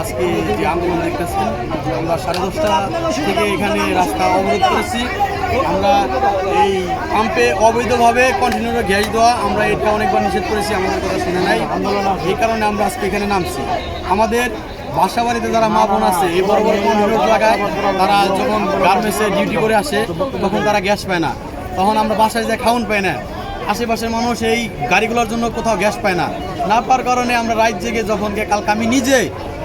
আজকে যে আন্দোলন দেখতেছেন আমরা সাড়ে দশটা থেকে এখানে রাস্তা অবরোধ করেছি। আমরা এই পাম্পে অবৈধভাবে কন্টিনিউ গ্যাস দেওয়া, আমরা এটা অনেকবার নিষেধ করেছি, আমাদের কথা শুনে নাই। আন্দোলন এই কারণে আমরা আজকে এখানে নামছি। আমাদের বাসা বাড়িতে যারা মা বোন আছে, এই বড় বড় কন্টিনিউ এলাকায় তারা যখন গার্মেন্টসে ডিউটি করে আসে, তখন তারা গ্যাস পায় না। তখন আমরা বাসায় যে খাউন পাই না। আশেপাশের মানুষ এই গাড়িগুলোর জন্য কোথাও গ্যাস পায় না। না পাওয়ার কারণে আমরা রাত জেগে যখন কালকে আমি নিজে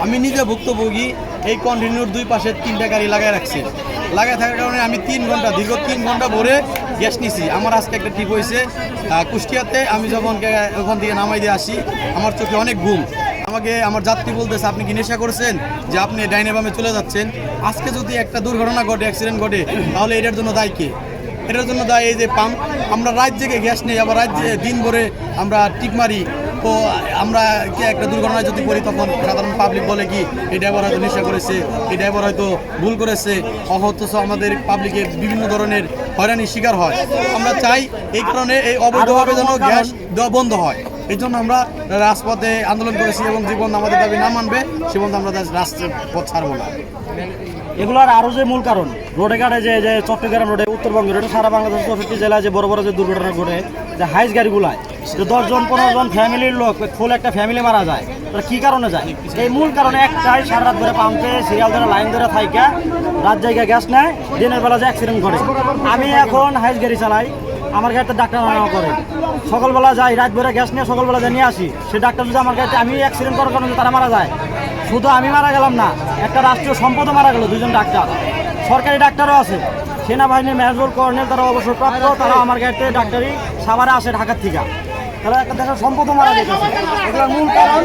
আমি নিজে ভুক্তভোগী, এই কন্টিনিউর দুই পাশে তিনটা গাড়ি লাগাই রাখছি। লাগাই থাকার কারণে আমি তিন ঘণ্টা, দীর্ঘ তিন ঘণ্টা ভরে গ্যাস নিছি। আমার আজকে একটা ট্রিপ হয়েছে কুষ্টিয়াতে। আমি যখন ওখান থেকে নামাই দিয়ে আসি, আমার চোখে অনেক ঘুম। আমাকে, আমার যাত্রী বলতেছে, আপনি কি নেশা করেছেন? যে আপনি ডাইনে বামে চলে যাচ্ছেন? আজকে যদি একটা দুর্ঘটনা ঘটে অ্যাক্সিডেন্ট ঘটে, তাহলে এটার জন্য দায়ী কে? এটার জন্য দায় এই যে পাম্প আমরা রাত জেগে গ্যাস নেই, আবার রাত দিন ভরে আমরা টিপ মারি। তো আমরা কি একটা দুর্ঘটনায় যদি করি, তখন সাধারণ পাবলিক বলে কি, এই ড্রাইভার হয়তো নেশা করেছে, এই ড্রাইভার হয়তো ভুল করেছে, অথচ আমাদের পাবলিকের বিভিন্ন ধরনের হয়রানির শিকার হয়। আমরা চাই এই কারণে এই অবৈধভাবে যেন গ্যাস দেওয়া বন্ধ হয়। এই জন্য আমরা রাজপথে আন্দোলন করেছি এবং জীবন আমাদের দাবি না মানবে, সে পর্যন্ত আমরা রাষ্ট্রের পথ ছাড়বো না। এগুলোর আরও যে মূল কারণ, রোডে ঘাটে যে যে চট্টগ্রাম রোডে, উত্তরবঙ্গ রোডে, সারা বাংলাদেশ চৌষট্টি জেলায় যে বড় বড় যে দুর্ঘটনা ঘটে, যে হাইস গাড়িগুলায়, যে দশজন, পনেরো জন ফ্যামিলির লোক ফুল একটা ফ্যামিলি মারা যায় তারা কী কারণে যায়? এই মূল কারণে একটাই সারা রাত ধরে পাম্পে, সিরিয়াল ধরে, লাইন ধরে থাইকা, রাত জায়গায় গ্যাস নেয়, দিনের বেলা যে অ্যাক্সিডেন্ট ঘটে। আমি এখন হাইস গাড়ি চালাই আমার গাড়িতে ডাক্তার নামা করে সকালবেলা যাই রাত ভরে গ্যাস নিয়ে সকালবেলা যা নিয়ে আসি সে ডাক্তার যদি আমার গাড়িতে আমি অ্যাক্সিডেন্ট করার কারণে তারা মারা যায় শুধু আমি মারা গেলাম না একটা রাষ্ট্রীয় সম্পদও মারা গেল দুজন ডাক্তার সরকারি ডাক্তারও আছে সেনাবাহিনীর মেজর কর্নেল তারা অবসরপ্রাপ্ত তারা আমার গাড়িতে ডাক্তারি সাভারে আসে ঢাকার থেকে তারা একটা দেশের সম্পদও মারা গেছে মূল কারণ।